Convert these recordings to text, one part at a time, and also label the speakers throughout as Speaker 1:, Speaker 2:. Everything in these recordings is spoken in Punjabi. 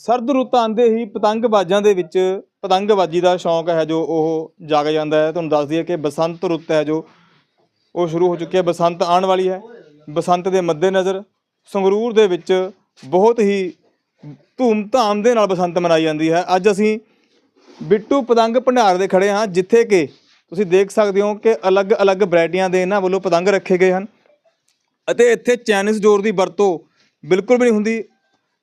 Speaker 1: ਸਰਦ ਰੁੱਤ ਆਉਂਦੇ ਹੀ ਪਤੰਗਬਾਜ਼ਾਂ ਦੇ ਵਿੱਚ ਪਤੰਗਬਾਜ਼ੀ ਦਾ ਸ਼ੌਂਕ ਹੈ ਜੋ ਉਹ ਜਾਗ ਜਾਂਦਾ ਹੈ। ਤੁਹਾਨੂੰ ਦੱਸ ਦਈਏ ਕਿ ਬਸੰਤ ਰੁੱਤ ਹੈ ਜੋ ਉਹ ਸ਼ੁਰੂ ਹੋ ਚੁੱਕੀ ਹੈ। ਬਸੰਤ ਆਉਣ ਵਾਲੀ ਹੈ। ਬਸੰਤ ਦੇ ਮੱਦੇਨਜ਼ਰ ਸੰਗਰੂਰ ਦੇ ਵਿੱਚ ਬਹੁਤ ਹੀ ਧੂਮ-ਧਾਮ ਦੇ ਨਾਲ ਬਸੰਤ ਮਨਾਈ ਜਾਂਦੀ ਹੈ। ਅੱਜ ਅਸੀਂ ਬਿੱਟੂ ਪਤੰਗ ਭੰਡਾਰ ਦੇ ਖੜੇ ਹਾਂ, ਜਿੱਥੇ ਕਿ ਤੁਸੀਂ ਦੇਖ ਸਕਦੇ ਹੋ ਕਿ ਅਲੱਗ-ਅਲੱਗ ਵੈਰਾਈਟੀਆਂ ਦੇ ਇਹਨਾਂ ਵੱਲੋਂ ਪਤੰਗ ਰੱਖੇ ਗਏ ਹਨ ਅਤੇ ਇੱਥੇ ਚਾਈਨੀਜ਼ ਡੋਰ ਦੀ ਵਰਤੋਂ ਬਿਲਕੁਲ ਵੀ ਨਹੀਂ ਹੁੰਦੀ।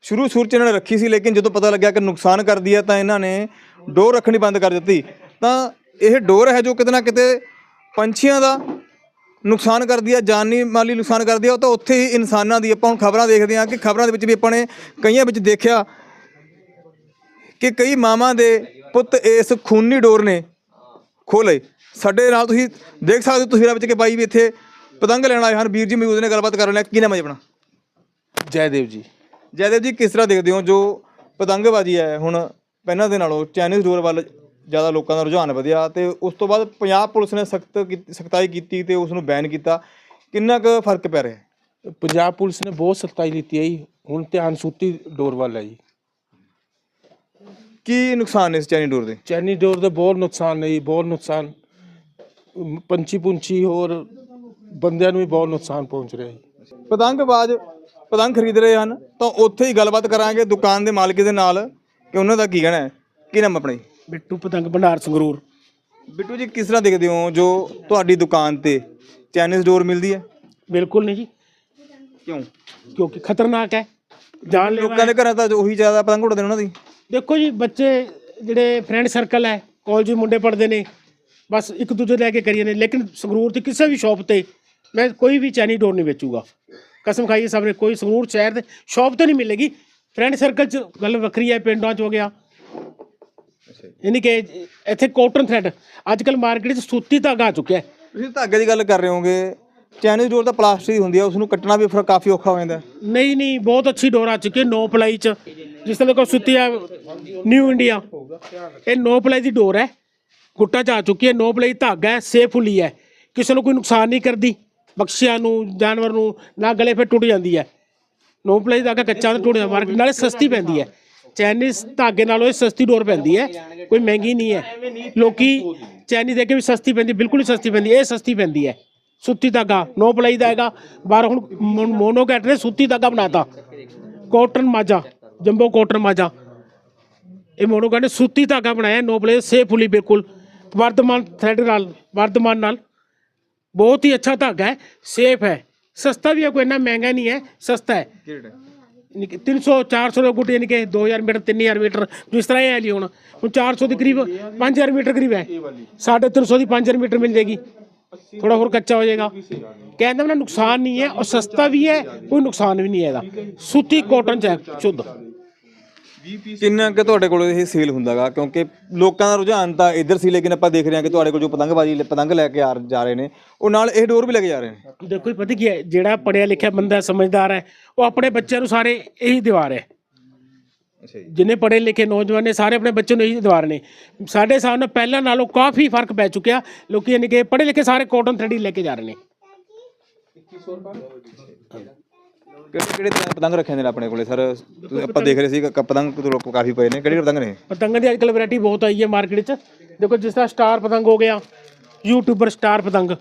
Speaker 1: ਸ਼ੁਰੂ ਸ਼ੁਰੂ ਚ ਇਹਨਾਂ ਨੇ ਰੱਖੀ ਸੀ, ਲੇਕਿਨ ਜਦੋਂ ਪਤਾ ਲੱਗਿਆ ਕਿ ਨੁਕਸਾਨ ਕਰਦੀ ਹੈ ਤਾਂ ਇਹਨਾਂ ਨੇ ਡੋਰ ਰੱਖਣੀ ਬੰਦ ਕਰ ਦਿੱਤੀ। ਤਾਂ ਇਹ ਡੋਰ ਹੈ ਜੋ ਕਿਤੇ ਨਾ ਕਿਤੇ ਪੰਛੀਆਂ ਦਾ ਨੁਕਸਾਨ ਕਰਦੀ ਹੈ ਜਾਨੀ ਮਾਲੀ ਨੁਕਸਾਨ ਕਰਦੀ ਆ, ਉਹ ਤਾਂ ਉੱਥੇ ਹੀ ਇਨਸਾਨਾਂ ਦੀ ਆਪਾਂ ਹੁਣ ਖਬਰਾਂ ਦੇਖਦੇ ਹਾਂ ਕਿ ਖਬਰਾਂ ਦੇ ਵਿੱਚ ਵੀ ਆਪਾਂ ਨੇ ਕਈਆਂ ਵਿੱਚ ਦੇਖਿਆ ਕਿ ਕਈ ਮਾਵਾਂ ਦੇ ਪੁੱਤ ਇਸ ਖੂਨੀ ਡੋਰ ਨੇ ਖੋਲੇ ਸਾਡੇ ਨਾਲ ਤੁਸੀਂ ਦੇਖ ਸਕਦੇ ਹੋ ਤਸਵੀਰਾਂ ਵਿੱਚ ਕਿ ਬਾਈ ਵੀ ਇੱਥੇ ਪਤੰਗ ਲੈਣ ਆਏ ਹਨ। ਵੀਰ ਜੀ ਮੌਜੂਦ ਨੇ, ਗੱਲਬਾਤ ਕਰ ਲਿਆ ਕੀ ਨਾਮ ਹੈ ਆਪਣਾ?
Speaker 2: ਜੈਦੇਵ ਜੀ।
Speaker 1: ਜੈਦੇਵ ਜੀ ਕਿਸ ਤਰ੍ਹਾਂ ਦੇਖਦੇ ਹੋ ਜੋ ਪਤੰਗਬਾਜ਼ੀ ਹੈ ਹੁਣ ਪਹਿਲਾਂ ਦੇ ਨਾਲੋਂ ਚਾਈਨੀਜ਼ ਡੋਰ ਵੱਲ ਜ਼ਿਆਦਾ ਲੋਕਾਂ ਦਾ ਰੁਝਾਨ ਵਧਿਆ ਤੇ ਉਸ ਤੋਂ ਬਾਅਦ ਪੰਜਾਬ ਪੁਲਿਸ ਨੇ ਸਖਤ ਸਖਤਾਈ ਕੀਤੀ ਤੇ ਉਸ ਨੂੰ ਬੈਨ ਕੀਤਾ। ਕਿੰਨਾ ਕੁ ਫ਼ਰਕ ਪੈ ਰਿਹਾ ਹੈ?
Speaker 2: ਪੰਜਾਬ ਪੁਲਿਸ ਨੇ ਬਹੁਤ ਸਖਤਾਈ ਲਿੱਤੀ ਹੈ ਜੀ। ਹੁਣ ਧਿਆਨ ਸੂਤੀ ਡੋਰ ਵੱਲ ਹੈ ਜੀ।
Speaker 1: ਕੀ ਨੁਕਸਾਨ ਨੇ ਇਸ ਚਾਈਨੀਜ਼ ਡੋਰ ਦੇ?
Speaker 2: ਚੈਨੀ ਡੋਰ ਦੇ ਬਹੁਤ ਨੁਕਸਾਨ ਨੇ ਜੀ ਬਹੁਤ ਨੁਕਸਾਨ। ਪੰਛੀ ਪੁੰਛੀ ਹੋਰ ਬੰਦਿਆਂ ਨੂੰ ਵੀ ਬਹੁਤ ਨੁਕਸਾਨ ਪਹੁੰਚ ਰਿਹਾ ਜੀ।
Speaker 1: ਪਤੰਗਬਾਜ਼ ਪਤੰਗ ਖਰੀਦ ਰਹੇ ਹਨ ਤਾਂ ਉੱਥੇ ਹੀ ਗੱਲਬਾਤ ਕਰਾਂਗੇ ਦੁਕਾਨ ਦੇ ਮਾਲਕ ਦੇ ਨਾਲ ਕਿ ਉਹਨਾਂ ਦਾ ਕੀ ਕਹਿਣਾ ਹੈ। ਕੀ ਨਾਮ ਆਪਣਾ ਜੀ?
Speaker 3: ਬਿੱਟੂ ਪਤੰਗ ਭੰਡਾਰ ਸੰਗਰੂਰ।
Speaker 1: ਬਿੱਟੂ ਜੀ ਕਿਸ ਤਰ੍ਹਾਂ ਦੇਖਦੇ ਹੋ ਜੋ ਤੁਹਾਡੀ ਦੁਕਾਨ ਤੇ ਚਾਈਨੀਜ਼ ਡੋਰ ਮਿਲਦੀ ਹੈ?
Speaker 3: ਬਿਲਕੁਲ ਨਹੀਂ ਜੀ।
Speaker 1: ਕਿਉਂ?
Speaker 3: ਕਿਉਂਕਿ ਖਤਰਨਾਕ ਹੈ। ਜਾਨ
Speaker 1: ਲੋਕਾਂ ਦੇ ਘਰਾਂ ਤਾਂ ਉਹੀ ਜ਼ਿਆਦਾ ਪਤੰਗ ਉਡਦੇ ਨੇ ਉਹਨਾਂ ਦੀ।
Speaker 3: ਦੇਖੋ ਜੀ ਬੱਚੇ ਜਿਹੜੇ ਫਰੈਂਡ ਸਰਕਲ ਹੈ ਕਾਲਜ ਮੁੰਡੇ ਪੜ੍ਹਦੇ ਨੇ ਬਸ ਇੱਕ ਦੂਜੇ ਲੈ ਕੇ ਕਰੀਏ ਨੇ। ਲੇਕਿਨ ਸੰਗਰੂਰ ਦੀ ਕਿਸੇ ਵੀ ਸ਼ਾਪ ਤੇ ਮੈਂ ਕੋਈ ਵੀ ਚੈਨੀ ਡੋਰ ਨਹੀਂ ਵੇਚੂਗਾ। ਕਸਮ ਖਾਈਏ ਸਾਹਮਣੇ ਕੋਈ ਸੰਗਰੂਰ ਸ਼ਹਿਰ ਦੇ ਸ਼ਾਪ ਤੇ ਨਹੀਂ ਮਿਲੇਗੀ। ਫਰੈਂਡ ਸਰਕਲ ਚ ਗੱਲ ਵੱਖਰੀ ਹੈ ਪਿੰਡਾਂ ਚ ਹੋ ਗਿਆ। ਯਾਨੀ ਕਿ ਇੱਥੇ ਕਾਟਨ ਥ੍ਰੈਡ ਅੱਜ ਕੱਲ ਮਾਰਕੀਟ 'ਚ ਸੂਤੀ ਧਾਗਾ ਆ ਚੁੱਕਿਆ। ਹੈ
Speaker 1: ਤੁਸੀਂ ਧਾਗੇ ਦੀ ਗੱਲ ਕਰ ਰਹੇ ਹੋਗੇ ਚਾਈਨੀਜ਼ ਡੋਰ ਤਾਂ ਪਲਾਸਟਿਕ ਦੀ ਹੁੰਦੀ ਹੈ ਉਸ ਨੂੰ ਕੱਟਣਾ ਵੀ ਫਿਰ ਕਾਫੀ ਔਖਾ ਹੋ ਜਾਂਦਾ ਹੈ।
Speaker 3: ਨਹੀਂ ਨਹੀਂ ਬਹੁਤ ਅੱਛੀ ਡੋਰ ਆ ਚੁੱਕੀ ਹੈ ਨੋ ਪਲਾਈ ਚ। ਜਿਸ ਤਰ੍ਹਾਂ ਕੋ ਸੁੱਤੀ ਆ ਨਿਊ ਇੰਡੀਆ ਇਹ ਨੋ ਪਲਾਈ ਦੀ ਡੋਰ ਹੈ। ਗੁੱਟਾ ਚ ਆ ਚੁੱਕੀ ਹੈ ਨੋ ਪਲਾਈ ਧਾਗਾ ਹੈ ਸੇਫੁਲੀ ਹੈ। ਕਿਸੇ ਨੂੰ ਕੋਈ ਨੁਕਸਾਨ ਨਹੀਂ ਕਰਦੀ। ਬਕਸ਼ੀਆਂ ਨੂੰ, ਜਾਨਵਰ ਨੂੰ, ਨਾ ਗਲੇ ਫਿਰ ਟੁੱਟ ਜਾਂਦੀ ਹੈ। ਨੋ ਪਲਾਈ ਧਾਗਾ ਕੱਚਾ ਤਾਂ ਟੁੱਟ ਜਾਂਦਾ ਮਾਰਕੀਟ ਨਾਲੇ ਸਸਤੀ ਪੈਂਦੀ ਹੈ। ਚਾਈਨੀਜ਼ ਧਾਗੇ ਨਾਲੋਂ ਇਹ ਸਸਤੀ ਡੋਰ ਪੈਂਦੀ ਹੈ, ਕੋਈ ਮਹਿੰਗੀ ਨਹੀਂ ਹੈ। ਲੋਕੀ ਚਾਈਨੀਜ਼ ਦੇ ਕੇ ਵੀ ਸਸਤੀ ਪੈਂਦੀ, ਬਿਲਕੁਲ ਹੀ ਸਸਤੀ ਪੈਂਦੀ, ਇਹ ਸਸਤੀ ਪੈਂਦੀ ਹੈ। ਸੁੱਤੀ ਧਾਗਾ, ਨੋ ਪਲਾਈ ਦਾ ਹੈਗਾ। ਬਾਹਰ ਹੁਣ ਮੋ- ਮੋਨੋ ਨੇ ਸੁੱਤੀ ਧਾਗਾ ਬਣਾਤਾ। ਕੋਟਨ ਮਾਜਾ, ਜੰਬੋ ਕੋਟਨ ਮਾਜਾ। ਇਹ ਮੋਨੋ ਨੇ ਸੁੱਤੀ ਧਾਗਾ ਬਣਾਇਆ, ਨੋ ਪਲਾਈ ਸੇਫੁਲੀ ਬਿਲਕੁਲ। ਵਰਤਮਾਨ ਥ੍ਰੈਡ ਨਾਲ ਵਰਤਮਾਨ ਨਾਲ। ਬਹੁਤ ਹੀ ਅੱਛਾ ਧਾਗਾ ਹੈ ਸੇਫ ਹੈ। ਸਸਤਾ ਵੀ ਹੈ ਕੋਈ ਇੰਨਾ ਮਹਿੰਗਾ ਨਹੀਂ ਹੈ ਸਸਤਾ ਹੈ। ਯਾਨੀ ਕਿ 300 400 ਦਾ ਗੁੱਟ ਯਾਨੀ ਕਿ 2000 ਮੀਟਰ 3000 ਮੀਟਰ ਜਿਸ ਤਰ੍ਹਾਂ ਇਹ ਹੈ ਲਈ ਹੁਣ। ਹੁਣ 400 ਦੇ ਕਰੀਬ 5000 ਮੀਟਰ ਕਰੀਬ ਹੈ। 350 ਦੀ 5000 ਮੀਟਰ ਮਿਲ ਜਾਏਗੀ। ਥੋੜਾ ਹੋਰ ਕੱਚਾ ਹੋ ਜਾਏਗਾ। ਕਹਿੰਦਾ ਨਾ ਨੁਕਸਾਨ ਨਹੀਂ ਹੈ ਔਰ ਸਸਤਾ ਵੀ ਹੈ ਕੋਈ ਨੁਕਸਾਨ ਵੀ ਨਹੀਂ ਹੈ ਇਹਦਾ। ਸੂਤੀ ਕਾਟਨ ਚ ਹੈ ਸ਼ੁੱਧ।
Speaker 1: ਕਿੰਨਾ ਕਿ ਤੁਹਾਡੇ ਕੋਲ ਇਹ ਸੇਲ ਹੁੰਦਾਗਾ? ਕਿਉਂਕਿ ਲੋਕਾਂ ਦਾ ਰੁਝਾਨ ਤਾਂ ਇੱਧਰ ਸੀ ਲੇਕਿਨ ਆਪਾਂ ਦੇਖ ਰਹੇ ਹਾਂ ਕਿ ਤੁਹਾਡੇ ਕੋਲ ਜੋ ਪਤੰਗਬਾਜ਼ੀ ਪਤੰਗ ਲੈ ਕੇ ਆ ਜਾ ਰਹੇ ਨੇ ਉਹ ਨਾਲ ਇਹ ਡੋਰ ਵੀ ਲੈ ਕੇ ਜਾ ਰਹੇ ਨੇ।
Speaker 3: ਦੇਖੋ ਜੀ ਪਤਾ ਕੀ ਹੈ ਜਿਹੜਾ ਪੜਿਆ ਲਿਖਿਆ ਬੰਦਾ ਸਮਝਦਾਰ ਹੈ ਉਹ ਆਪਣੇ ਬੱਚਿਆਂ ਨੂੰ ਸਾਰੇ ਇਹੀ ਦਿਵਾ ਰਿਹਾ
Speaker 1: ਅੱਛਾ ਜੀ।
Speaker 3: ਜਿੰਨੇ ਪੜ੍ਹੇ ਲਿਖੇ ਨੌਜਵਾਨ ਨੇ ਸਾਰੇ ਆਪਣੇ ਬੱਚੇ ਨੂੰ ਇਹੀ ਦਿਵਾ ਰਹੇ ਨੇ। ਸਾਡੇ ਸਾਹਮਣੇ ਪਹਿਲਾਂ ਨਾਲੋਂ ਕਾਫੀ ਫ਼ਰਕ ਪੈ ਚੁੱਕਿਆ। ਲੋਕੀ ਯਾਨੀ ਕਿ ਪੜ੍ਹੇ ਲਿਖੇ ਸਾਰੇ ਕਾਟਨ ਥ੍ਰੈਡ ਹੀ ਲੈ ਕੇ ਜਾ ਰਹੇ ਨੇ।
Speaker 1: ਕਿਹੜੇ ਕਿਹੜੇ ਤਰ੍ਹਾਂ ਦੇ ਪਤੰਗ ਰੱਖੇ ਨੇ ਆਪਣੇ ਕੋਲੇ ਸਰ? ਤੁਸੀਂ- ਆਪਾਂ ਦੇਖ ਰਹੇ ਸੀ ਕਿ ਪਤੰਗ ਤੋਂ ਲੋਕ ਕਾਫੀ ਪਏ ਨੇ। ਕਿਹੜੇ ਪਤੰਗ ਨੇ?
Speaker 3: ਪਤੰਗਾਂ ਦੀ ਅੱਜਕੱਲ ਵੈਰਾਈਟੀ ਬਹੁਤ ਆਈ ਹੈ ਮਾਰਕੀਟ 'ਚ ਦੇਖੋ ਜਿਸ ਤਰ੍ਹਾਂ ਸਟਾਰ ਪਤੰਗ ਹੋ ਗਿਆ ਯੂਟਿਊਬਰ ਸਟਾਰ ਪਤੰਗ।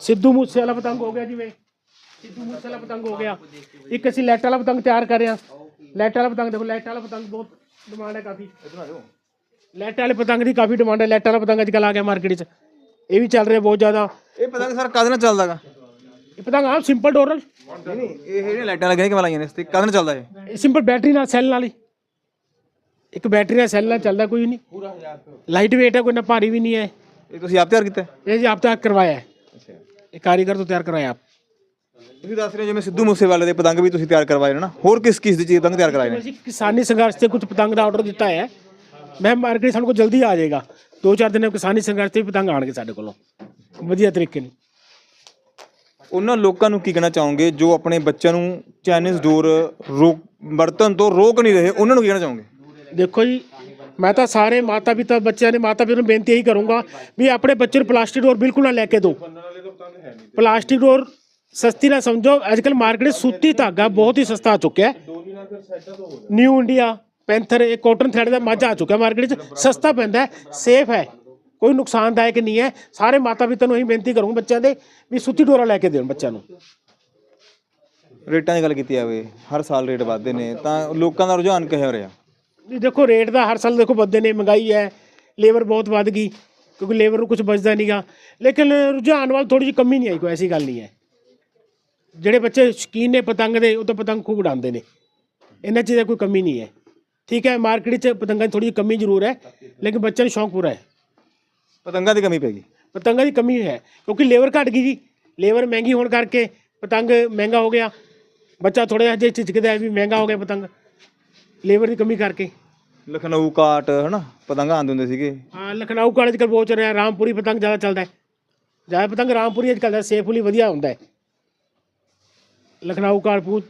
Speaker 3: ਸਿੱਧੂ ਮੂਸੇ ਵਾਲਾ ਪਤੰਗ ਹੋ ਗਿਆ ਜਿਵੇਂ। ਸਿੱਧੂ ਮੂਸੇ ਵਾਲਾ ਪਤੰਗ ਹੋ ਗਿਆ। ਇੱਕ ਅਸੀਂ ਲੈਟ ਵਾਲਾ ਪਤੰਗ ਤਿਆਰ ਕਰ ਰਹੇ ਹਾਂ। ਲੈਟ ਵਾਲਾ ਪਤੰਗ ਦੇਖੋ ਲੈਟ ਵਾਲਾ ਪਤੰਗ ਬਹੁਤ ਡਿਮਾਂਡ ਹੈ ਕਾਫੀ। ਲੈਟ ਵਾਲੇ ਪਤੰਗ ਦੀ ਕਾਫੀ ਡਿਮਾਂਡ ਹੈ। ਲੈਟ ਵਾਲਾ ਪਤੰਗ ਅੱਜਕੱਲ ਆ ਗਿਆ ਮਾਰਕੀਟ 'ਚ ਇਹ ਵੀ ਚੱਲ ਰਿਹਾ ਬਹੁਤ ਜ਼ਿਆਦਾ।
Speaker 1: ਇਹ ਪਤੰਗ ਸਰ ਕਾਹਦੇ ਨਾਲ ਚੱਲਦਾਗਾ
Speaker 3: ਪਤੰਗ ਆਮ ਸਿੰਪਲ ਡੋਰ ਨਾਲ।
Speaker 1: ਨਹੀਂ ਨਹੀਂ ਇਹ ਜਿਹੜੀਆਂ ਲਾਈਟਾਂ ਲੱਗੀਆਂ ਕਿਵੇਂ ਲਾਈਆਂ ਨੇ ਇਸ ਤੇ? ਨਾਲ ਚੱਲਦਾ ਇਹ?
Speaker 3: ਸਿੰਪਲ ਬੈਟਰੀ ਨਾਲ ਸੈੱਲ ਨਾਲ ਹੀ। ਇੱਕ ਬੈਟਰੀ ਨਾਲ ਸੈੱਲ ਨਾਲ ਚੱਲਦਾ ਕੋਈ ਨਹੀਂ। ਪੂਰਾ ਲਾਈਟ weight ਹੈ ਕੋਈ ਨਾ ਭਾਰੀ ਵੀ ਨਹੀਂ ਹੈ।
Speaker 1: ਇਹ ਤੁਸੀਂ ਆਪ ਤਿਆਰ ਕੀਤਾ? ਹੈ?
Speaker 3: ਇਹ ਜੀ ਆਪ ਤਿਆਰ ਕਰਵਾਇਆ ਹੈ। ਇਹ ਕਾਰੀਗਰ ਤੋਂ ਤਿਆਰ ਕਰਵਾਇਆ ਆਪ।
Speaker 1: ਤੁਸੀਂ ਦੱਸ ਰਹੇ ਹੋ ਜਿਵੇਂ ਸਿੱਧੂ ਮੂਸੇਵਾਲੇ ਦੇ ਪਤੰਗ ਵੀ ਤੁਸੀਂ ਤਿਆਰ ਕਰਵਾਏ ਨੇ ਨਾ। ਹੋਰ ਕਿਸ ਕਿਸ ਦੀ ਚੀਜ਼ ਪਤੰਗ ਤਿਆਰ ਕਰਾਏ ਨੇ?
Speaker 3: ਅਸੀਂ ਕਿਸਾਨੀ ਸੰਘਰਸ਼ ਤੇ ਕੁਝ ਪਤੰਗ ਦਾ ਆਰਡਰ ਦਿੱਤਾ ਹੈ। ਮੈਂ ਮਾਰਕੀਟ ਸਾਨੂੰ ਕੋਲ ਜਲਦੀ ਆ ਜਾਏਗਾ। ਦੋ ਚਾਰ ਦਿਨ ਕਿਸਾਨੀ ਸੰਘਰਸ਼ ਤੇ ਵੀ ਪਤੰਗ ਆਣਗੇ ਸਾਡੇ ਕੋਲੋਂ। ਵਧੀਆ ਤਰੀਕੇ ਨਾਲ।
Speaker 1: ਉਹਨਾਂ ਲੋਕਾਂ ਨੂੰ ਕੀ ਕਹਿਣਾ ਚਾਹੋਗੇ? ਜੋ ਆਪਣੇ ਬੱਚਿਆਂ ਨੂੰ ਚਾਈਨੀਜ਼ ਡੋਰ ਰੋਕ ਵਰਤਨ ਤੋਂ ਰੋਕ ਨਹੀਂ ਰਹੇ, ਉਹਨਾਂ ਨੂੰ ਕੀ ਕਹਿਣਾ ਚਾਹੋਗੇ?
Speaker 3: ਦੇਖੋ ਜੀ, ਮੈਂ ਤਾਂ ਸਾਰੇ ਮਾਤਾ ਪਿਤਾ ਬੱਚਿਆਂ ਦੇ ਮਾਤਾ ਪਿਤਾ ਨੂੰ ਬੇਨਤੀ ਇਹੀ ਕਰੂੰਗਾ ਵੀ ਆਪਣੇ ਬੱਚੇ ਨੂੰ ਪਲਾਸਟਿਕ ਡੋਰ ਬਿਲਕੁਲ ਨਾ ਲੈ ਕੇ ਦਿਓ। ਪਲਾਸਟਿਕ ਡੋਰ ਸਸਤੀ ਨਾ ਸਮਝੋ ਅੱਜਕੱਲ ਮਾਰਕੀਟ 'ਚ ਸੂਤੀ ਧਾਗਾ ਬਹੁਤ ਹੀ ਸਸਤਾ ਆ ਚੁੱਕਿਆ ਨਿਊ ਇੰਡੀਆ ਪੈਂਥਰ ਇਹ ਕਾਟਨ ਥ੍ਰੈਡ ਦਾ ਮੱਝ ਆ ਚੁੱਕਿਆ ਮਾਰਕੀਟ 'ਚ ਸਸਤਾ ਪੈਂਦਾ ਸੇਫ ਹੈ। ਕੋਈ ਨੁਕਸਾਨਦਾਇਕ ਨਹੀਂ ਹੈ। ਸਾਰੇ ਮਾਤਾ ਪਿਤਾ ਨੂੰ ਅਸੀਂ ਬੇਨਤੀ ਕਰੂੰਗਾ ਬੱਚਿਆਂ ਦੇ ਵੀ ਸੁੱਤੀ ਡੋਰਾ ਲੈ ਕੇ ਦੇਣ ਬੱਚਿਆਂ ਨੂੰ।
Speaker 1: ਰੇਟਾਂ ਦੀ ਗੱਲ ਕੀਤੀ ਜਾਵੇ ਹਰ ਸਾਲ ਰੇਟ ਵੱਧਦੇ ਨੇ ਤਾਂ ਲੋਕਾਂ ਦਾ ਰੁਝਾਨ ਕਿਹੋ ਹੋ ਰਿਹਾ?
Speaker 3: ਵੀ ਦੇਖੋ ਰੇਟ ਦਾ ਹਰ ਸਾਲ ਦੇਖੋ ਵੱਧਦੇ ਨੇ ਮਹਿੰਗਾਈ ਹੈ ਲੇਬਰ ਬਹੁਤ ਵੱਧ ਗਈ ਕਿਉਂਕਿ ਲੇਬਰ ਨੂੰ ਕੁਝ ਬਚਦਾ ਨਹੀਂਗਾ ਲੇਕਿਨ ਰੁਝਾਨ ਵੱਲ ਥੋੜੀ ਜਿਹੀ ਕਮੀ ਨਹੀਂ ਆਈ ਕੋਈ ਐਸੀ ਗੱਲ ਨਹੀਂ ਹੈ। ਜਿਹੜੇ ਬੱਚੇ ਸ਼ੌਕੀਨ ਨੇ ਪਤੰਗ ਦੇ ਉਹ ਤਾਂ ਪਤੰਗ ਖੂਬ ਉਡਾਉਂਦੇ ਨੇ। ਇਹਨਾਂ ਚੀਜ਼ਾਂ ਕੋਈ ਕਮੀ ਨਹੀਂ ਹੈ। ਠੀਕ ਹੈ ਮਾਰਕੀਟ 'ਚ ਪਤੰਗਾਂ ਦੀ ਥੋੜੀ ਜਿਹੀ ਕਮੀ ਜ਼ਰੂਰ ਹੈ ਲੇਕਿਨ ਬੱਚਿਆਂ ਨੂੰ ਸ਼ੌਂਕ ਪੂਰਾ ਹੈ।
Speaker 1: ਪਤੰਗਾਂ ਦੀ ਕਮੀ ਪੈ ਗਈ।
Speaker 3: ਪਤੰਗਾਂ ਦੀ ਕਮੀ ਹੈ ਕਿਉਂਕਿ ਲੇਬਰ ਘਟ ਗਈ ਜੀ। ਲੇਬਰ ਮਹਿੰਗੀ ਹੋਣ ਕਰਕੇ ਪਤੰਗ ਮਹਿੰਗਾ ਹੋ ਗਿਆ। ਬੱਚਾ ਥੋੜਾ ਜਿਹਾ ਜੇ ਝਿਜਕਦਾ ਹੈ ਵੀ ਮਹਿੰਗਾ ਹੋ ਗਿਆ ਪਤੰਗ ਲੇਬਰ ਦੀ ਕਮੀ ਕਰਕੇ।
Speaker 1: ਲਖਨਊ ਕਾਟ ਹਨਾ? ਪਤੰਗ ਆਉਂਦੇ ਹੁੰਦੇ ਸੀਗੇ।
Speaker 3: ਹਾਂ ਲਖਨਊ ਕਾਲਜ ਕੱਲ ਬਹੁਤ ਚੱਲ ਰਿਹਾ। ਰਾਮਪੁਰੀ ਪਤੰਗ ਜ਼ਿਆਦਾ ਚੱਲਦਾ ਹੈ। ਜ਼ਿਆਦਾ ਪਤੰਗ ਰਾਮਪੁਰੀ ਅੱਜ ਕੱਲ੍ਹ ਸੇਫੁਲੀ ਵਧੀਆ ਹੁੰਦਾ ਹੈ। ਲਖਨਊ ਕਾਲਪੂ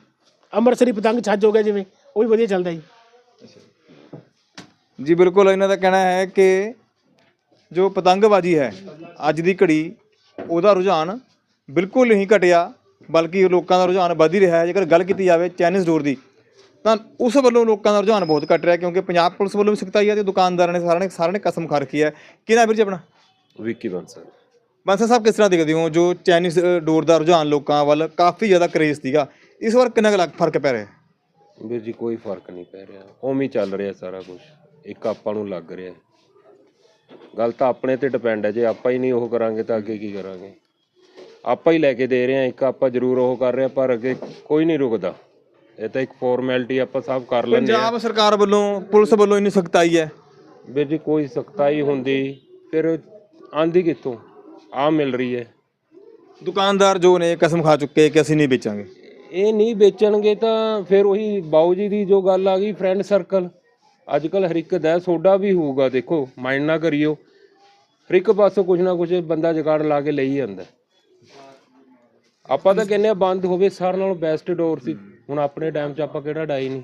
Speaker 3: ਅੰਮ੍ਰਿਤਸਰੀ ਪਤੰਗ ਛੱਜ ਹੋ ਗਿਆ ਜਿਵੇਂ ਉਹ ਵੀ ਵਧੀਆ ਚੱਲਦਾ ਜੀ।
Speaker 1: ਜੀ ਬਿਲਕੁਲ ਇਹਨਾਂ ਦਾ ਕਹਿਣਾ ਹੈ ਕਿ ਜੋ ਪਤੰਗਬਾਜ਼ੀ ਹੈ ਅੱਜ ਦੀ ਘੜੀ ਉਹਦਾ ਰੁਝਾਨ ਬਿਲਕੁਲ ਨਹੀਂ ਘਟਿਆ ਬਲਕਿ ਲੋਕਾਂ ਦਾ ਰੁਝਾਨ ਵਧ ਹੀ ਰਿਹਾ ਹੈ। ਜੇਕਰ ਗੱਲ ਕੀਤੀ ਜਾਵੇ ਚਾਈਨੀਜ਼ ਡੋਰ ਦੀ ਤਾਂ ਉਸ ਵੱਲੋਂ ਲੋਕਾਂ ਦਾ ਰੁਝਾਨ ਬਹੁਤ ਘਟ ਰਿਹਾ ਕਿਉਂਕਿ ਪੰਜਾਬ ਪੁਲਿਸ ਵੱਲੋਂ ਵੀ ਸਖਤਾਈ ਹੈ ਤੇ ਦੁਕਾਨਦਾਰਾਂ ਨੇ ਸਾਰਿਆਂ ਨੇ ਸਾਰਿਆਂ ਨੇ ਕਸਮ ਖਾ ਰੱਖੀ ਹੈ। ਕਿਹਨਾਂ ਵੀਰ ਜੀ ਆਪਣਾ?
Speaker 4: ਵਿੱਕੀ ਬੰਸਲ
Speaker 1: ਬਾਂਸਾ ਸਾਹਿਬ ਕਿਸ ਤਰ੍ਹਾਂ ਦੇਖਦੇ ਹੋ ਜੋ ਚਾਈਨੀਜ਼ ਡੋਰ ਦਾ ਰੁਝਾਨ ਲੋਕਾਂ ਵੱਲ ਕਾਫੀ ਜ਼ਿਆਦਾ ਕਰੇਜ਼ ਸੀਗਾ? ਇਸ ਵਾਰ ਕਿੰਨਾ ਕੁ ਫ਼ਰਕ ਪੈ ਰਿਹਾ
Speaker 4: ਵੀਰ ਜੀ ਕੋਈ ਫ਼ਰਕ ਨਹੀਂ ਪੈ ਰਿਹਾ। ਉਵੇਂ ਚੱਲ ਰਿਹਾ ਸਾਰਾ ਕੁਝ ਇੱਕ ਆਪਾਂ ਨੂੰ ਲੱਗ ਰਿਹਾ। ਗੱਲ ਤਾਂ ਆਪਣੇ ਤੇ ਡਿਪੈਂਡ ਹੈ। ਜੇ ਆਪਾਂ ਹੀ ਨਹੀਂ ਉਹ ਕਰਾਂਗੇ ਤਾਂ ਅੱਗੇ ਕੀ ਕਰਾਂਗੇ? ਆਪਾਂ ਹੀ ਲੈ ਕੇ ਦੇ ਰਹੇ ਹਾਂ। ਇੱਕ ਆਪਾਂ ਜ਼ਰੂਰ ਉਹ ਕਰ ਰਹੇ ਹਾਂ ਪਰ ਅੱਗੇ ਕੋਈ ਨਹੀਂ ਰੁਕਦਾ। ਇਹ ਤਾਂ ਇੱਕ ਫਾਰਮੈਲਿਟੀ ਆਪਾਂ ਸਭ ਕਰ ਲੈਂਦੇ ਆ
Speaker 1: ਪੰਜਾਬ ਸਰਕਾਰ ਵੱਲੋਂ ਪੁਲਿਸ ਵੱਲੋਂ ਇੰਨੀ ਸਖਤਾਈ ਹੈ?
Speaker 4: ਵੀਰ ਜੀ ਕੋਈ ਸਖਤਾਈ ਹੁੰਦੀ ਫਿਰ ਆਂਦੀ ਕਿੱਥੋਂ? ਆ ਮਿਲ ਰਹੀ ਹੈ।
Speaker 1: ਦੁਕਾਨਦਾਰ ਜੋ ਨੇ ਕਸਮ ਖਾ ਚੁੱਕੇ ਕਿ ਅਸੀਂ ਨਹੀਂ ਵੇਚਾਂਗੇ?
Speaker 4: ਇਹ ਨਹੀਂ ਵੇਚਣਗੇ ਤਾਂ ਫਿਰ ਉਹੀ ਬਾਊ ਜੀ ਦੀ ਜੋ ਗੱਲ ਆ ਗਈ ਫਰੈਂਡ ਸਰਕਲ ਅੱਜ ਕੱਲ ਹਰ ਇੱਕ ਦਾ ਸੋਡਾ ਵੀ ਹੋਊਗਾ ਦੇਖੋ ਮਾਈਂਡ ਨਾ ਕਰਿਓ। ਹਰ ਇੱਕ ਪਾਸੋਂ ਕੁਝ ਨਾ ਕੁਝ ਬੰਦਾ ਜਗਾੜ ਲਾ ਕੇ ਲਈ ਜਾਂਦਾ। ਆਪਾਂ ਤਾਂ ਕਹਿੰਦੇ ਆ ਬੰਦ ਹੋਵੇ ਸਾਰਿਆਂ ਨਾਲੋਂ ਬੈਸਟ ਡੋਰ ਸੀ। ਹੁਣ ਆਪਣੇ ਟਾਈਮ 'ਚ ਆਪਾਂ ਕਿਹੜਾ ਡਾਈ ਨਹੀਂ।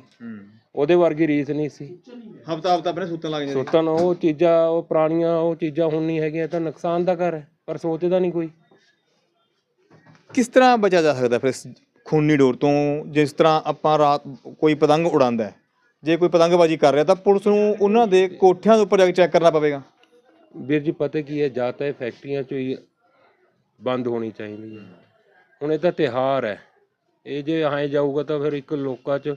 Speaker 4: ਉਹਦੇ ਵਰਗੀ ਰੀਸ ਨਹੀਂ ਸੀ।
Speaker 1: ਹਫਤਾ ਹਫਤਾ ਆਪਣੇ ਸੁੱਤਣ ਲੱਗ ਜਾਂਦੇ
Speaker 4: ਸੋਤਨ ਉਹ ਚੀਜ਼ਾਂ ਉਹ ਪੁਰਾਣੀਆਂ ਉਹ ਚੀਜ਼ਾਂ ਹੁਣ ਨਹੀਂ ਹੈਗੀਆਂ ਤਾਂ ਨੁਕਸਾਨ ਦਾ ਹੈ ਪਰ ਸੋਚਦਾ ਨਹੀਂ ਕੋਈ।
Speaker 1: ਕਿਸ ਤਰ੍ਹਾਂ ਬਚਿਆ ਜਾ ਸਕਦਾ ਫਿਰ ਇਸ ਖੂਨੀ ਡੋਰ ਤੋਂ? ਜਿਸ ਤਰ੍ਹਾਂ ਆਪਾਂ ਰਾਤ ਕੋਈ ਪਤੰਗ ਉਡਾਉਂਦਾ ਹੈ ਜੇ ਕੋਈ ਪਤੰਗਬਾਜ਼ੀ ਕਰ ਰਿਹਾ ਤਾਂ ਪੁਲਿਸ ਨੂੰ ਉਹਨਾਂ ਦੇ ਕੋਠਿਆਂ ਦੇ ਉੱਪਰ ਜਾ ਕੇ ਚੈੱਕ ਕਰਨਾ ਪਵੇਗਾ।
Speaker 4: ਵੀਰ ਜੀ ਪਤਾ ਕੀ ਹੈ? ਜਾਂ ਤਾਂ ਇਹ ਫੈਕਟਰੀਆਂ ਚੋਂ ਹੀ ਬੰਦ ਹੋਣੀ ਚਾਹੀਦੀ ਹੈ। ਹੁਣ ਇਹ ਤਾਂ ਤਿਹਾਰ ਹੈ। ਇਹ ਜੇ ਐਂ ਜਾਊਗਾ ਤਾਂ ਫਿਰ ਇੱਕ ਲੋਕਾਂ 'ਚ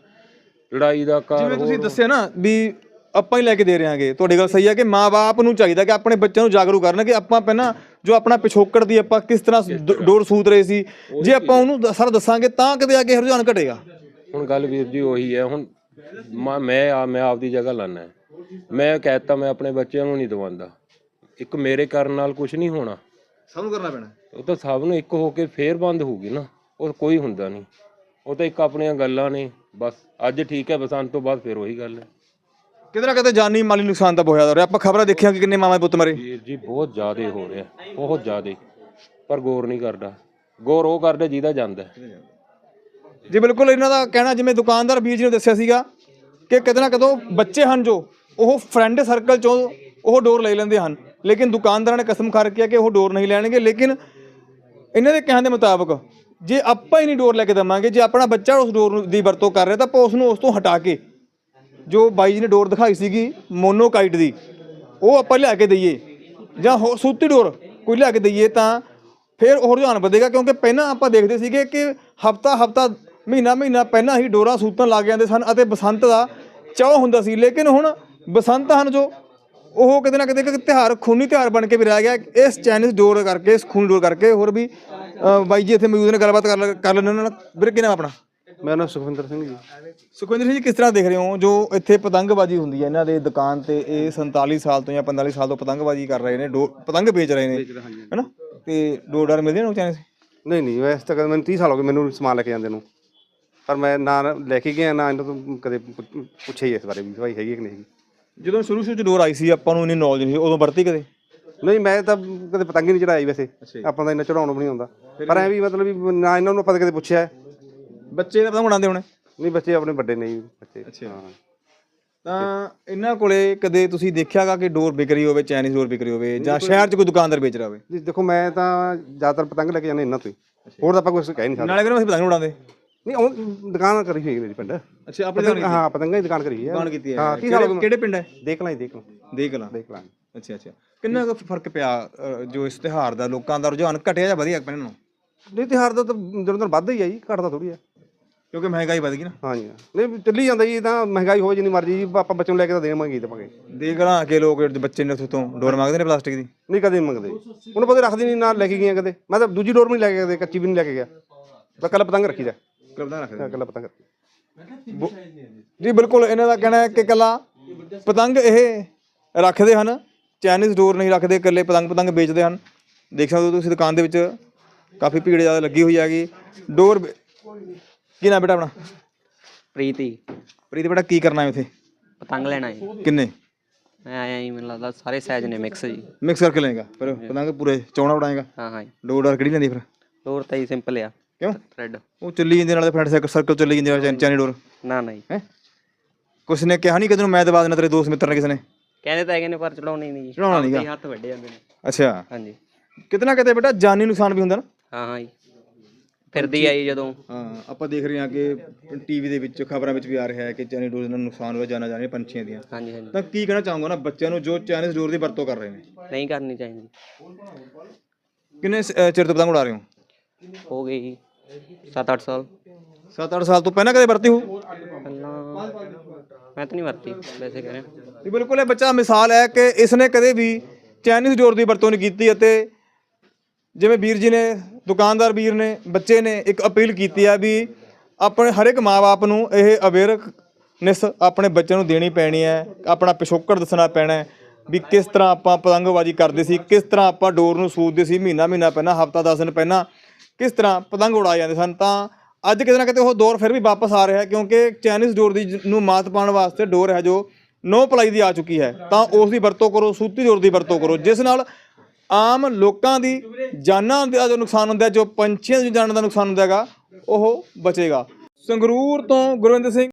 Speaker 4: ਲੜਾਈ ਦਾ ਕਾਰ
Speaker 1: ਜਿਵੇਂ ਤੁਸੀਂ ਦੱਸਿਆ ਨਾ ਵੀ ਆਪਾਂ ਹੀ ਲੈ ਕੇ ਦੇ ਰਹੇ ਹਾਂਗੇ। ਤੁਹਾਡੀ ਗੱਲ ਸਹੀ ਹੈ ਕਿ ਮਾਪੇ ਨੂੰ ਚਾਹੀਦਾ ਕਿ ਆਪਣੇ ਬੱਚਿਆਂ ਨੂੰ ਜਾਗਰੂਕ ਕਰਨ ਕਿ ਆਪਾਂ ਪਹਿਲਾਂ ਜੋ ਆਪਣਾ ਪਿਛੋਕੜ ਦੀ ਆਪਾਂ ਕਿਸ ਤਰ੍ਹਾਂ ਡੋਰ ਸੂਤ ਰਹੇ ਸੀ। ਜੇ ਆਪਾਂ ਉਹਨੂੰ ਸਾਰਾ ਦੱਸਾਂਗੇ ਤਾਂ ਕਿਤੇ ਅੱਗੇ ਰੁਝਾਨ ਘਟੇਗਾ।
Speaker 4: ਹੁਣ ਗੱਲ ਵੀਰ ਜੀ ਉਹੀ ਹੈ। ਹੁਣ ਮ- ਮੈਂ ਆ ਮੈਂ ਆਪਦੀ ਜਗ੍ਹਾ ਲਾਣਾ ਹੈ ਮੈਂ ਕਹਿਤਾ ਮੈਂ ਆਪਣੇ ਬੱਚਿਆਂ ਨੂੰ ਨਹੀਂ ਦਵਾਉਂਦਾ ਇੱਕ ਮੇਰੇ ਕਰਨ ਨਾਲ ਕੁਝ ਨਹੀਂ ਹੋਣਾ।
Speaker 1: ਸਭ ਨੂੰ ਕਰਨਾ ਪੈਣਾ।
Speaker 4: ਉਹ ਤਾਂ ਸਭ ਨੂੰ ਇੱਕ ਹੋ ਕੇ ਫੇਰ ਬੰਦ ਹੋਊਗੀ ਨਾ। ਉਹ ਕੋਈ ਹੁੰਦਾ ਨਹੀਂ। ਉਹ ਤਾਂ ਇੱਕ ਆਪਣੀਆਂ ਗੱਲਾਂ ਨੇ। ਬਸ ਅੱਜ ਠੀਕ ਹੈ ਬਸੰਤ ਤੋਂ ਬਾਅਦ ਫੇਰ ਉਹੀ ਗੱਲ ਹੈ।
Speaker 1: ਕਿਤੇ ਨਾ ਕਿਤੇ ਜਾਨੀ ਮਾਲੀ ਨੁਕਸਾਨ ਤਾਂ ਬਹੁਤ ਜ਼ਿਆਦਾ ਹੋ ਰਿਹਾ। ਆਪਾਂ ਖਬਰਾਂ ਦੇਖੀਆਂ ਕਿ ਕਿੰਨੇ ਮਾਮੇ ਪੁੱਤ ਮਰੇ।
Speaker 4: ਵੀਰ ਜੀ ਬਹੁਤ ਜ਼ਿਆਦਾ ਹੋ ਰਿਹਾ। ਬਹੁਤ ਜ਼ਿਆਦਾ। ਪਰ ਗੌਰ ਨਹੀਂ ਕਰਦਾ। ਗੌਰ ਉਹ ਕਰਦਾ ਜਿਹਦਾ ਜਾਂਦਾ।
Speaker 1: ਜੀ ਬਿਲਕੁਲ ਇਹਨਾਂ ਦਾ ਕਹਿਣਾ, ਜਿਵੇਂ ਦੁਕਾਨਦਾਰ ਵੀਰ ਜੀ ਨੇ ਦੱਸਿਆ ਸੀਗਾ ਕਿ ਕਿਤੇ ਨਾ ਕਦੋਂ ਬੱਚੇ ਹਨ ਜੋ, ਉਹ ਫਰੈਂਡ ਸਰਕਲ ਚੋਂ ਉਹ ਡੋਰ ਲੈ ਲੈਂਦੇ ਹਨ। ਲੇਕਿਨ ਦੁਕਾਨਦਾਰਾਂ ਨੇ ਕਸਮ ਖਾ ਰੱਖੀ ਹੈ ਕਿ ਉਹ ਡੋਰ ਨਹੀਂ ਲੈਣਗੇ। ਲੇਕਿਨ ਇਹਨਾਂ ਦੇ ਕਹਿਣ ਦੇ ਮੁਤਾਬਕ, ਜੇ ਆਪਾਂ ਹੀ ਨਹੀਂ ਡੋਰ ਲੈ ਕੇ ਦਵਾਂਗੇ, ਜੇ ਆਪਣਾ ਬੱਚਾ ਉਸ ਡੋਰ ਦੀ ਵਰਤੋਂ ਕਰ ਰਿਹਾ, ਤਾਂ ਆਪਾਂ ਉਸ ਨੂੰ ਉਸ ਤੋਂ ਹਟਾ ਕੇ, ਜੋ ਬਾਈ ਜੀ ਨੇ ਡੋਰ ਦਿਖਾਈ ਸੀਗੀ ਮੋਨੋਕਾਈਟ ਦੀ, ਉਹ ਆਪਾਂ ਲਿਆ ਕੇ ਦਈਏ। ਜਾਂ ਹੋਰ ਸੂਤੀ ਡੋਰ ਕੋਈ ਲਿਆ ਕੇ ਦਈਏ ਤਾਂ ਫਿਰ ਉਹ ਰੁਝਾਨ ਵਧੇਗਾ, ਕਿਉਂਕਿ ਪਹਿਲਾਂ ਆਪਾਂ ਦੇਖਦੇ ਸੀਗੇ ਕਿ ਹਫਤਾ ਹਫਤਾ ਮਹੀਨਾ ਮਹੀਨਾ ਪਹਿਲਾਂ ਹੀ ਡੋਰਾ ਸੂਤਣ ਲੱਗ ਜਾਂਦੇ ਸਨ ਅਤੇ ਬਸੰਤ ਦਾ ਚਾਹ ਹੁੰਦਾ ਸੀ। ਲੇਕਿਨ ਹੁਣ ਬਸੰਤ ਹਨ ਜੋ ਉਹ ਕਿਤੇ ਨਾ ਕਿਤੇ ਇੱਕ ਤਿਉਹਾਰ ਖੂਨੀ ਤਿਉਹਾਰ ਬਣ ਕੇ ਵੀ ਰਹਿ ਗਿਆ। ਇਸ ਚਾਈਨੀਜ਼ ਡੋਰ ਕਰਕੇ ਇਸ ਖੂਨੀ ਡੋਰ ਕਰਕੇ ਹੋਰ ਵੀ ਬਾਈ ਜੀ ਇੱਥੇ ਮੌਜੂਦ ਨੇ ਗੱਲਬਾਤ ਕਰ ਲੈ- ਕਰ ਲੈਣੇ ਉਹਨਾਂ ਨਾਲ। ਵੀਰ ਕੀ ਨਾਮ ਆਪਣਾ?
Speaker 5: ਮੇਰਾ ਨਾਮ ਸੁਖਵਿੰਦਰ ਸਿੰਘ ਜੀ।
Speaker 1: ਸੁਖਵਿੰਦਰ ਸਿੰਘ ਜੀ ਕਿਸ ਤਰ੍ਹਾਂ ਦੇਖ ਰਹੇ ਹੋ? ਜੋ ਇੱਥੇ ਪਤੰਗਬਾਜ਼ੀ ਹੁੰਦੀ ਹੈ ਇਹਨਾਂ ਦੇ ਦੁਕਾਨ ਤੇ ਇਹ 47 ਸਾਲ ਤੋਂ ਜਾਂ 45 ਸਾਲ ਤੋਂ ਪਤੰਗਬਾਜ਼ੀ ਕਰ ਰਹੇ ਨੇ ਡੋ- ਪਤੰਗ ਵੇਚ ਰਹੇ ਨੇ ਹੈਨਾ? ਤੇ ਡੋਰ ਮਿਲਦੇ ਨੇ ਉਹ ਚਾਈਨੀਜ਼
Speaker 5: ਨਹੀਂ ਨਹੀਂ ਵੈਸੇ ਤਾਂ ਕਦੇ ਮੈਨੂੰ 30 ਸਾਲ ਹੋ ਗਏ ਮੈਨੂੰ ਸਮਾਨ ਲੈ ਕੇ ਜਾਂਦੇ ਨੂੰ। ਪਰ ਮੈਂ ਨਾ ਲੈ ਕੇ ਗਿਆ ਨਾ ਇਹਨਾਂ ਤੋਂ ਕਦੇ ਪੁੱਛ- ਪੁੱਛਿਆ ਹੀ ਇਸ ਬਾਰੇ ਵੀ ਭਾਈ ਹੈਗੀ ਕਿ ਨਹੀਂ ਹੈਗੀ।
Speaker 1: ਜਦੋਂ ਸ਼ੁਰੂ ਸ਼ੁਰੂ ਚ ਡੋਰ ਆਈ ਸੀ ਆਪਾਂ ਨੂੰ ਇੰਨੀ ਨੌਲੇਜ ਨਹੀਂ ਸੀ ਉਦੋਂ ਵਰਤੀ ਕਦੇ?
Speaker 5: ਨਹੀਂ ਮੈਂ ਤਾਂ ਕਦੇ ਪਤੰਗ ਹੀ ਨਹੀਂ ਚੜਾਈ ਵੈਸੇ। ਆਪਾਂ ਤਾਂ ਇੰਨਾ ਚੜਾਉਣ ਵੀ ਨਹੀਂ ਆਉਂਦਾ। ਪਰ ਐ ਵੀ ਮਤਲਬ ਵੀ ਨਾ ਇਹਨਾਂ ਨੂੰ ਆਪਾਂ ਤਾਂ ਕਦੇ ਪੁੱਛਿਆ। ਹੈ।
Speaker 1: ਬੱਚੇ ਨੇ ਪਤੰਗ ਉਡਾਉਂਦੇ ਹੋਣੇ?
Speaker 5: ਨਹੀਂ ਬੱਚੇ ਆਪਣੇ ਵੱਡੇ ਨਹੀਂ ਬੱਚੇ। ਹਾਂ।
Speaker 1: ਤਾਂ ਇਹਨਾਂ ਕੋਲੇ ਕਦੇ ਤੁਸੀਂ ਦੇਖਿਆਗਾ ਕਿ ਡੋਰ ਵਿਕ ਰਹੀ ਹੋਵੇ ਚਾਈਨੀਜ਼ ਡੋਰ ਵਿਕ ਰਹੀ ਹੋਵੇ ਜਾਂ ਸ਼ਹਿਰ 'ਚ ਕੋਈ ਦੁਕਾਨਦਾਰ ਵੇਚ ਰਿਹਾ ਹੋਵੇ?
Speaker 5: ਜੀ ਦੇਖੋ ਮੈਂ ਤਾਂ ਜ਼ਿਆਦਾਤਰ ਪਤੰਗ ਲੈ ਕੇ ਜਾਂਦੇ ਇਹਨਾਂ ਤੋਂ ਹੀ। ਹੋਰ ਤਾਂ ਆਪਾਂ ਕੁਝ ਕਹਿ ਨਹੀਂ ਸਕਦੇ।
Speaker 1: ਨਾਲੇ ਕਹਿੰਦੇ ਅਸੀਂ ਪਤੰਗ ਉਡਾਉਂਦੇ?
Speaker 5: ਨਹੀਂ ਉਹ ਦੁਕਾਨ ਕਰੀ ਹੋਈ ਹੈ ਮੇਰੀ ਪਿੰਡ।
Speaker 1: ਅੱਛਾ ਆਪਣੀ
Speaker 5: ਪਤੰਗ ਹਾਂ ਪਤੰਗਾਂ ਦੀ ਦੁਕਾਨ ਕਰੀ ਹੈ।
Speaker 1: ਦੁਕਾਨ ਕੀਤੀ ਹੈ।
Speaker 5: ਹਾਂ 30 ਸਾਲ ਹੋ
Speaker 1: ਕਿਹੜੇ
Speaker 5: ਗਏ
Speaker 1: ਕਿਹੜੇ ਪਿੰਡ ਹੈ?
Speaker 5: ਦੇਖ ਲਾਂ ਜੀ, ਦੇਖ ਲਾਂ।
Speaker 1: ਦੇਖ ਲਾਂ।
Speaker 5: ਦੇਖ ਲਾਂ।
Speaker 1: ਅੱਛਾ ਅੱਛਾ। ਕਿੰਨਾ ਕੁ ਫ਼ਰਕ ਪਿਆ ਅ, ਜੋ ਇਸ ਤਿਉਹਾਰ ਦਾ ਲੋਕਾਂ ਦਾ ਰੁਝਾਨ ਘਟਿਆ ਜਾਂ ਵਧਿਆ ਪਹਿਲਾਂ ਨਾਲੋਂ?
Speaker 5: ਨਹੀਂ ਤਿਉਹਾਰ ਦਾ ਤਾਂ ਦਿਨੋਂ ਦਿਨ ਵੱਧਦਾ ਹੀ ਆ ਜੀ ਘਟਦਾ ਥੋੜੀ ਆ।
Speaker 1: ਕਿਉਂਕਿ ਮਹਿੰਗਾਈ ਵਧ ਗਈ ਨਾ।
Speaker 5: ਹਾਂਜੀ ਹਾਂ। ਨਹੀਂ ਚੱਲੀ ਜਾਂਦਾ ਜੀ ਤਾਂ ਮਹਿੰਗਾਈ ਹੋਵੇ ਜਿੰਨੀ ਮਰਜ਼ੀ ਜੀ ਆਪਾਂ ਬੱਚੇ ਨੂੰ ਲੈ ਕੇ ਤਾਂ ਦੇਵਾਂਗੇ ਦੇਵਾਂਗੇ
Speaker 1: ਦੇਖ ਲਾਂ ਕਿ ਲੋਕ ਜਿਹੜੇ ਬੱਚੇ ਨੇ ਉੱਥੋਂ ਤੋਂ ਡੋਰ ਮੰਗਦੇ ਨੇ ਪਲਾਸਟਿਕ ਦੀ।
Speaker 5: ਨਹੀਂ ਕਦੇ ਨੀ ਮੰਗਦੇ। ਉਹਨੂੰ ਪਤਾ ਰੱਖਦੀ ਨਹੀਂ ਨਾਲ ਲੈ ਕੇ ਗਈਆਂ ਕਦੇ। ਮੈਂ ਤਾਂ ਦੂਜੀ ਡੋਰ ਵੀ ਨਹੀਂ ਲੈ ਕੇ ਗਏ ਕੱਚੀ ਵੀ ਨਹੀਂ ਲੈ ਕੇ ਗਿਆ। ਮੈਂ ਕੱਲ ਪਤੰਗ ਰੱਖੀ ਦਾ।
Speaker 1: ਕਰਦਾ ਰੱਖਦੇ
Speaker 5: ਕੱਲ ਪਤੰਗ ਰੱਖੀ
Speaker 1: ਜੀ ਬਿਲਕੁਲ ਇਹਨਾਂ ਦਾ ਕਹਿਣਾ ਹੈ ਕਿ ਕੱਲਾ ਪਤੰਗ ਇਹ ਰੱਖਦੇ ਹਨ ਚਾਈਨੀਜ਼ ਡੋਰ ਨਹੀਂ ਰੱਖਦੇ ਇਕੱਲੇ ਪਤੰਗ ਪਤੰਗ ਵੇਚਦੇ ਹਨ। ਦੇਖ ਸਕਦੇ ਹੋ ਤੁਸੀਂ ਦੁਕਾਨ ਦੇ ਵਿੱਚ ਕਾਫੀ ਭੀੜ ਜ਼ਿਆਦਾ ਲੱਗੀ ਹੋਈ ਹੈਗੀ। ਡੋਰ ਵੇ- ਕੀ ਨਾਮ ਬੇਟਾ ਆਪਣਾ?
Speaker 6: ਪ੍ਰੀਤੀ।
Speaker 1: ਪ੍ਰੀਤ ਬੇਟਾ ਕੀ ਕਰਨਾ ਹੈ ਉੱਥੇ?
Speaker 6: ਪਤੰਗ ਲੈਣਾ ਜੀ
Speaker 1: ਕਿੰਨੇ?
Speaker 6: ਮੈਂ ਆਇਆ ਜੀ ਮੈਨੂੰ ਲੱਗਦਾ ਸਾਰੇ ਸਾਈਜ਼ ਨੇ ਮਿਕਸ ਜੀ।
Speaker 1: ਮਿਕਸ ਕਰਕੇ ਲਏਗਾ। ਫਿਰ ਪਤੰਗ ਪੂਰੇ ਚੌਣਾ ਉਡਾਏਗਾ।
Speaker 6: ਹਾਂ ਹਾਂ ਜੀ।
Speaker 1: ਡੋਰ ਡਰ ਕਿਹੜੀ ਲੈਂਦੀ ਫਿਰ?
Speaker 6: ਡੋਰ ਤਾਂ ਹੀ ਸਿੰਪਲ ਆ।
Speaker 1: ਕਿਉਂ?
Speaker 6: ਥ੍ਰੈਡ
Speaker 1: ਉਹ ਚੱਲੀ ਜਾਂਦੀ ਨਾਲੇ ਫਰੈਂਡ ਸਰਕਲ ਚੱਲੀ ਜਾਂਦੀ ਨਾਲ ਡੋਰ
Speaker 6: ਨਾ ਨਹੀਂ
Speaker 1: ਹੈ? ਕੁਛ ਨੇ ਕਿਹਾ ਨਹੀਂ ਕਿ ਤੈਨੂੰ ਮੈਂ ਦਵਾ ਦੇਣਾ ਤੇਰੇ ਦੋਸਤ ਮਿੱਤਰ ਨੇ ਕਿਸੇ ਨੇ?
Speaker 6: ਕਹਿੰਦੇ ਤਾਂ ਹੈਗੇ ਨੇ ਪਰ ਚਲਾਉਣੀ ਨਹੀਂ ਜੀ।
Speaker 1: ਚੜਾਉਣਾ ਨੀਗਾ।
Speaker 6: ਆਪਦੇ ਹੱਥ ਵੱਡੇ ਜਾਂਦੇ ਨੇ।
Speaker 1: ਅੱਛਾ।
Speaker 6: ਹਾਂਜੀ।
Speaker 1: ਕਿਤਨਾ ਕਿਤੇ ਬੇਟਾ ਜਾਨੀ ਨੁਕਸਾਨ ਵੀ ਹੁੰਦਾ ਨਾ।
Speaker 6: ਹਾਂ ਹਾਂ ਜੀ। ਫਿਰਦੀ ਆਈ ਜਦੋਂ।
Speaker 1: ਹਾਂ ਆਪਾਂ ਦੇਖ ਰਹੇ ਹਾਂ ਕਿ ਟੀਵੀ ਦੇ ਵਿੱਚ ਖਬਰਾਂ ਵਿੱਚ ਵੀ ਆ ਰਿਹਾ ਹੈ ਕਿ ਚਾਈਨੀਜ਼ ਡੋਰ ਨਾਲ ਨੁਕਸਾਨ ਹੋਇਆ ਜਾਣਾ ਜਾ ਰਹੀਆਂ ਪੰਛੀਆਂ ਦੀਆਂ।
Speaker 6: ਹਾਂਜੀ ਹਾਂਜੀ।
Speaker 1: ਤਾਂ ਕੀ ਕਹਿਣਾ ਚਾਹੂੰਗਾ ਨਾ ਬੱਚਿਆਂ ਨੂੰ ਜੋ ਚਾਈਨੀਜ਼ ਡੋਰ ਦੀ ਵਰਤੋਂ ਕਰ ਰਹੇ ਨੇ?
Speaker 6: ਨਹੀਂ ਕਰਨੀ ਚਾਹੀਦੀ।
Speaker 1: ਕਿੰਨੇ ਸ- ਅਹ ਚਿਰ ਤੋਂ ਪਤੰਗ ਉਡਾ ਰਹੇ ਹੋ?
Speaker 6: ਹੋ ਗਈ ਜੀ। 7-8 ਸਾਲ।
Speaker 1: 7-8 ਸਾਲ ਤੋਂ ਪਹਿਲਾਂ ਕਦੇ ਵਰਤੀ ਹੋ
Speaker 6: ਪਹਿਲਾਂ ਮੈਂ ਤਾਂ ਨਹੀਂ ਵਰਤੀ ਵੈਸੇ ਕਹਿ ਰਿਹਾ
Speaker 1: ਬਿਲਕੁਲ ਇਹ ਬੱਚਾ ਮਿਸਾਲ ਹੈ ਕਿ ਇਸਨੇ ਕਦੇ ਵੀ ਚਾਈਨੀਜ਼ ਡੋਰ ਦੀ ਵਰਤੋਂ ਨਹੀਂ ਕੀਤੀ ਅਤੇ ਜਿਵੇਂ ਵੀਰ ਜੀ ਨੇ ਦੁਕਾਨਦਾਰ ਵੀਰ ਨੇ ਬੱਚੇ ਨੇ ਇੱਕ ਅਪੀਲ ਕੀਤੀ ਹੈ ਵੀ ਆਪਣੇ ਹਰ ਇੱਕ ਮਾਪੇ ਨੂੰ ਇਹ ਅਵੇਅਰਨੈਸ ਆਪਣੇ ਬੱਚਿਆਂ ਨੂੰ ਦੇਣੀ ਪੈਣੀ ਹੈ ਆਪਣਾ ਪਿਛੋਕੜ ਦੱਸਣਾ ਪੈਣਾ ਹੈ ਵੀ ਕਿਸ ਤਰ੍ਹਾਂ ਆਪਾਂ ਪਤੰਗਬਾਜ਼ੀ ਕਰਦੇ ਸੀ ਕਿਸ ਤਰ੍ਹਾਂ ਆਪਾਂ ਡੋਰ ਨੂੰ ਸੂਦਦੇ ਸੀ ਮਹੀਨਾ ਮਹੀਨਾ ਪਹਿਲਾਂ ਹਫਤਾ 10 ਦਿਨ ਪਹਿਲਾਂ। ਕਿਸ ਤਰ੍ਹਾਂ ਪਤੰਗ ਉਡਾਏ ਜਾਂਦੇ ਸਨ, ਤਾਂ ਅੱਜ ਕਿਤੇ ਨਾ ਕਿਤੇ ਉਹ ਦੌਰ ਫਿਰ ਵੀ ਵਾਪਸ ਆ ਰਿਹਾ ਹੈ, ਕਿਉਂਕਿ ਚਾਈਨੀਜ਼ ਡੋਰ ਦੀ ਨੂੰ ਮਾਤ ਪਾਉਣ ਵਾਸਤੇ ਡੋਰ ਹੈ ਜੋ ਨੋ ਪਲਾਈ ਦੀ ਆ ਚੁੱਕੀ ਹੈ। ਤਾਂ ਉਸ ਦੀ ਵਰਤੋਂ ਕਰੋ, ਸੂਤੀ ਡੋਰ ਦੀ ਵਰਤੋਂ ਕਰੋ, ਜਿਸ ਨਾਲ ਆਮ ਲੋਕਾਂ ਦੀ ਜਾਨਾਂ ਦਾ ਜੋ ਨੁਕਸਾਨ ਹੁੰਦਾ ਜੋ ਪੰਛੀਆਂ ਦੀ ਜਾਨਾਂ ਦਾ ਨੁਕਸਾਨ ਹੁੰਦਾ ਹੈਗਾ, ਉਹ ਬਚੇਗਾ। ਸੰਗਰੂਰ ਤੋਂ ਗੁਰਵਿੰਦਰ ਸਿੰਘ